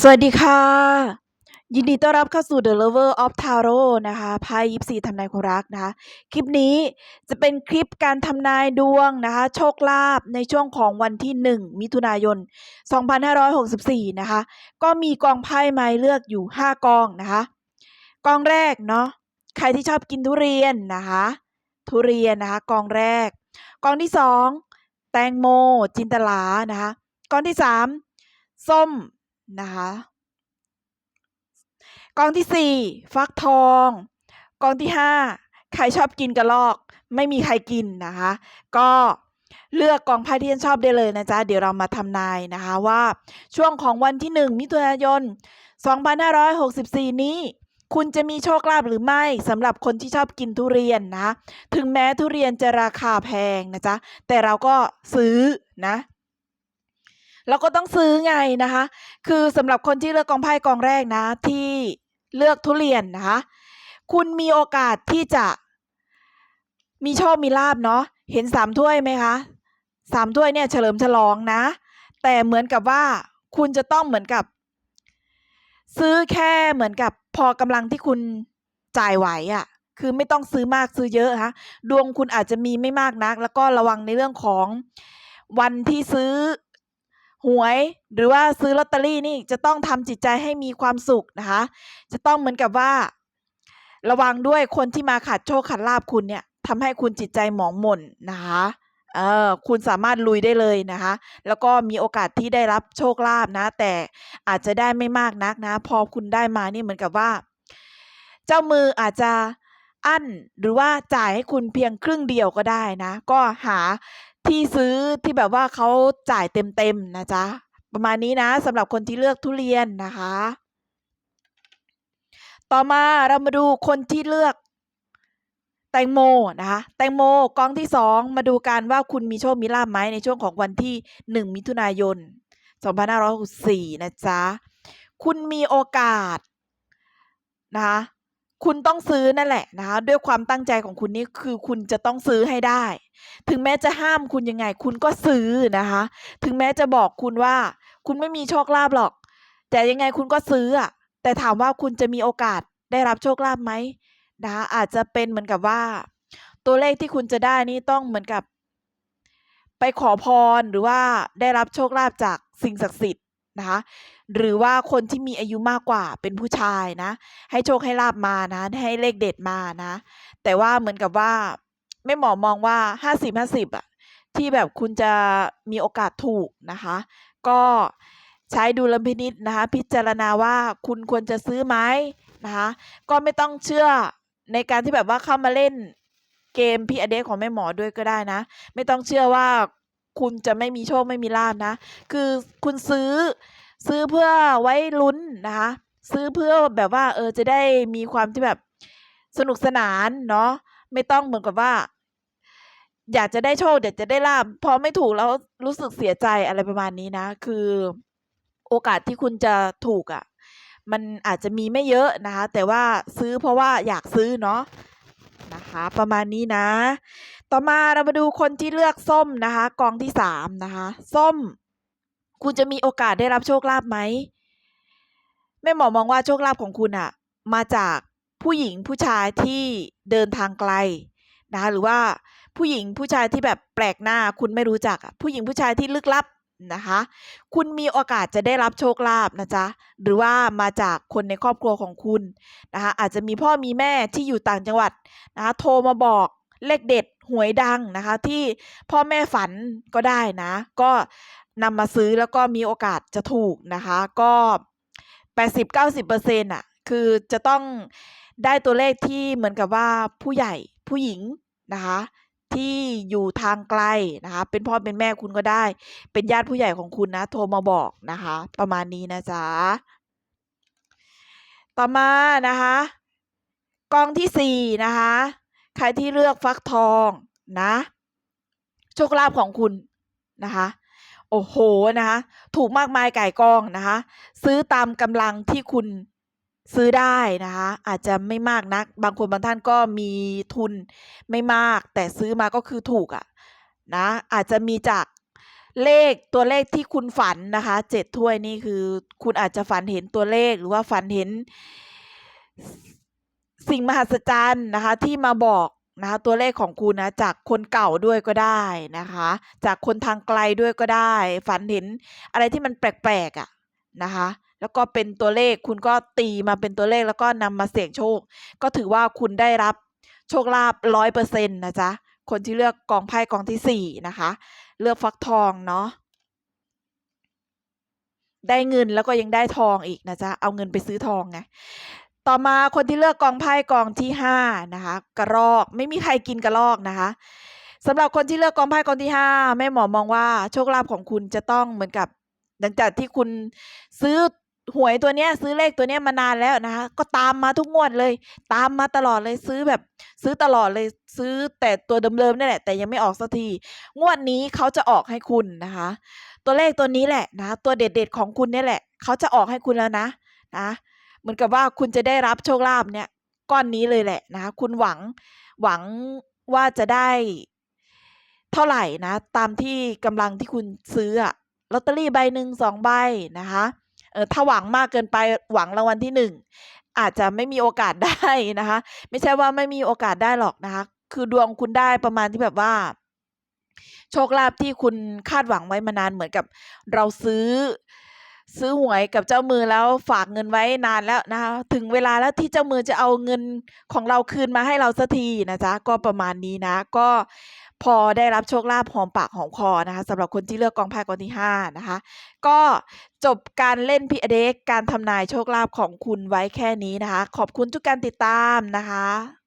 สวัสดีค่ะ ยินดีต้อนรับเข้าสู่ The Lover of Tarot นะคะไพ่ยิปซีทำนายความรักนะคะ คลิปนี้จะเป็นคลิปการทำนายดวงนะคะ โชคลาภในช่วงของวันที่ 1 มิถุนายน 2564 นะคะ ก็มีกองไพ่ไม้เลือกอยู่ 5 กองนะคะ กองแรกเนาะใครที่ชอบกินทุเรียนนะคะ ทุเรียนนะคะ กองแรก กองที่ 2 แตงโม จินตลานะคะ กองที่ 3 ส้ม นะคะ กองที่สี่ฟักทอง กองที่ห้าใครชอบกินกระรอก ไม่มีใครกินนะคะ ก็เลือกกองไพ่ที่ท่านชอบได้เลยนะจ๊ะ เดี๋ยวเรามาทำนายนะคะว่าช่วงของวันที่หนึ่งมิถุนายน 2564 นี้ คุณจะมีโชคลาภหรือไม่สำหรับคนที่ชอบกินทุเรียนนะ ถึงแม้ทุเรียนจะราคาแพงนะจ๊ะ แต่เราก็ซื้อนะ เราก็ต้องซื้อไงนะคะ คือสำหรับคนที่เลือกกองไพ่กองแรกนะ ที่เลือกทุเรียนนะคะ คุณมีโอกาสที่จะ มีโชคมีลาบเนาะเห็นสามถ้วยไหมคะสามถ้วยเนี่ยเฉลิมฉลองนะ แต่เหมือนกับว่าคุณจะต้องเหมือนกับ ซื้อแค่เหมือนกับพอกำลังที่คุณจ่ายไหวอะ่ะ คือไม่ต้องซื้อมากซื้อเยอะฮะดวงคุณอาจจะมีไม่มากนัก แล้วก็ระวังในเรื่องของวันที่ซื้อ หวยหรือว่าซื้อลอตเตอรี่นี่จะต้องทำจิตใจให้มีความสุขนะคะ จะต้องเหมือนกับว่า ระวังด้วยคนที่มาขัดโชคขัดลาบคุณเนี่ยทำให้คุณจิตใจหมองหม่นนะคะเออคุณสามารถลุยได้เลยนะคะ แล้วก็มีโอกาสที่ได้รับโชคลาภนะ แต่อาจจะได้ไม่มากนักนะ พอคุณได้มานี่เหมือนกับว่า เจ้ามืออาจจะอั้นหรือว่าจ่ายให้คุณเพียงครึ่งเดียวก็ได้นะ ก็หา ที่ซื้อที่แบบว่าเขาจ่ายเต็มๆนะจ๊ะ ประมาณนี้นะสำหรับคนที่เลือกทุเรียนนะคะ ต่อมาเรามาดูคนที่เลือกแตงโมนะคะแตงโมกองที่สองมาดูกันว่าคุณมีโชคมีลาภไหมในช่วงของวันที่หนึ่งมิถุนายน 2564 นะจ๊ะ คุณมีโอกาสนะคะ คุณต้องซื้อนั่นแหละนะคะด้วยความตั้งใจของคุณนี่คือคุณจะต้องซื้อให้ได้ ถึงแม้จะห้ามคุณยังไง คุณก็ซื้อนะคะ ถึงแม้จะบอกคุณว่า คุณไม่มีโชคลาภหรอก แต่ยังไงคุณก็ซื้ออะแต่ถามว่าคุณจะมีโอกาสได้รับโชคลาภไหมนะคะอาจจะเป็นเหมือนกับว่า ตัวเลขที่คุณจะได้นี่ต้องเหมือนกับ ไปขอพรหรือว่าได้รับโชคลาภจากสิ่งศักดิ์สิทธิ์นะคะ หรือว่าคนที่มีอายุมากกว่าเป็นผู้ชายนะ ให้โชคให้ลาบมานะ ให้เลขเด็ดมานะ แต่ว่าเหมือนกับว่าแม่หมอมองว่าห้าสิบห้าสิบอะที่แบบคุณจะมีโอกาสถูกนะคะ ก็ใช้ดุลพินิษนะคะ พิจารณาว่าคุณควรจะซื้อไหมนะคะ ก็ไม่ต้องเชื่อในการที่แบบว่าเข้ามาเล่นเกมพี่อเดของแม่หมอด้วยก็ได้นะ ไม่ต้องเชื่อว่าคุณจะไม่มีโชคไม่มีลาบนะ คือคุณซื้อ ซื้อเพื่อไว้ลุ้นนะคะ ซื้อเพื่อแบบว่า เออจะได้มีความที่แบบสนุกสนานเนาะไม่ต้องเหมือนกับว่า อยากจะได้โชคอยากจะได้ลาบพอไม่ถูกแล้วรู้สึกเสียใจอะไรประมาณนี้นะ คือโอกาสที่คุณจะถูกอะ่ะ มันอาจจะมีไม่เยอะนะคะ แต่ว่าซื้อเพราะว่าอยากซื้อเนาะนะคะประมาณนี้นะ ต่อมาเรามาดูคนที่เลือกส้มนะคะ กองที่สามนะคะ ส้ม คุณจะมีโอกาสได้รับโชคลาภไหมแม่หมอมองว่าโชคลาภของคุณอะมาจากผู้หญิงผู้ชายที่เดินทางไกลนะคะหรือว่าผู้หญิงผู้ชายที่แบบแปลกหน้าคุณไม่รู้จักผู้หญิงผู้ชายที่ลึกลับนะคะ คุณมีโอกาสจะได้รับโชคลาภนะจ๊ะหรือว่ามาจากคนในครอบครัวของคุณนะคะอาจจะมีพ่อมีแม่ที่อยู่ต่างจังหวัดนะคะโทรมาบอกเลขเด็ดหวยดังนะคะที่พ่อแม่ฝันก็ได้นะ ก็ นำมาซื้อแล้วก็มีโอกาสจะถูกนะคะ ก็แปดสิบเก้าสิบเปอร์เซ็นต์อะ คือจะต้องได้ตัวเลขที่เหมือนกับว่าผู้ใหญ่ผู้หญิงนะคะ ที่อยู่ทางไกลนะคะ เป็นพ่อเป็นแม่คุณก็ได้ เป็นญาติผู้ใหญ่ของคุณนะ โทรมาบอกนะคะ ประมาณนี้นะจ๊ะ ต่อมานะคะกองที่สี่นะคะ ใครที่เลือกฟักทองนะโชคลาภของคุณนะคะ โอ้โหนะคะถูกมากมายไก่กองนะคะ ซื้อตามกำลังที่คุณซื้อได้นะคะ อาจจะไม่มากนัก บางคนบางท่านก็มีทุนไม่มาก แต่ซื้อมาก็คือถูกอะ่ะนะอาจจะมีจากเลขตัวเลขที่คุณฝันนะคะเจ็ดถ้วยนี่คือ คุณอาจจะฝันเห็นตัวเลขหรือว่าฝันเห็น สิ่งมหัศจรรย์นะคะ ที่มาบอก นะคะตัวเลขของคุณนะจากคนเก่าด้วยก็ได้นะคะ จากคนทางไกลด้วยก็ได้ ฝันเห็นอะไรที่มันแปลกๆอะ่ะนะคะ แล้วก็เป็นตัวเลขคุณก็ตีมาเป็นตัวเลขแล้วก็นำมาเสี่ยงโชค ก็ถือว่าคุณได้รับโชคลาภร้อยเปอร์เซ็นต์นะจ๊ะคนที่เลือกกองไพ่กองที่สี่นะคะ เลือกฟักทองเนาะได้เงินแล้วก็ยังได้ทองอีกนะจ๊ะเอาเงินไปซื้อทองไง ต่อมาคนที่เลือกกองไพ่กองที่ห้านะคะกระรอกไม่มีใครกินกระรอกนะคะสำหรับคนที่เลือกกองไพ่กองที่ห้าแม่หมอมองว่าโชคลาภของคุณจะต้องเหมือนกับ หลังจากที่คุณซื้อหวยตัวเนี้ยซื้อเลขตัวเนี้ยมานานแล้วนะคะ ก็ตามมาทุกงวดเลย ตามมาตลอดเลยซื้อแบบ ซื้อตลอดเลยซื้อแต่ตัวเดิมๆนี่แหละ แต่ยังไม่ออกสักทีงวดนี้เขาจะออกให้คุณนะคะ ตัวเลขตัวนี้แหละนะ ตัวเด็ดๆของคุณนี่แหละเขาจะออกให้คุณแล้วนะนะ เหมือนกับว่าคุณจะได้รับโชคลาภเนี่ยก้อนนี้เลยแหละนะคะ คุณหวังหวังว่าจะได้เท่าไหร่นะ ตามที่กำลังที่คุณซื้ออะลอตเตอรี่ใบหนึ่งสองใบนะคะเออถ้าหวังมากเกินไปหวังรางวัลที่หนึ่งอาจจะไม่มีโอกาสได้นะคะ ไม่ใช่ว่าไม่มีโอกาสได้หรอกนะคะ คือดวงคุณได้ประมาณที่แบบว่า โชคลาภที่คุณคาดหวังไว้มานานเหมือนกับ เราซื้อ ซื้อหวยกับเจ้ามือแล้วฝากเงินไว้นานแล้วนะคะถึงเวลาแล้วที่เจ้ามือจะเอาเงินของเราคืนมาให้เราสักทีนะจ๊ะก็ประมาณนี้นะ ก็พอได้รับโชคลาภหอมปากหอมคอนะคะสำหรับคนที่เลือกกองไพ่กองที่ห้านะคะ ก็จบการเล่นพีอเด็กการทำนายโชคลาภของคุณไว้แค่นี้นะคะ ขอบคุณทุกการติดตามนะคะ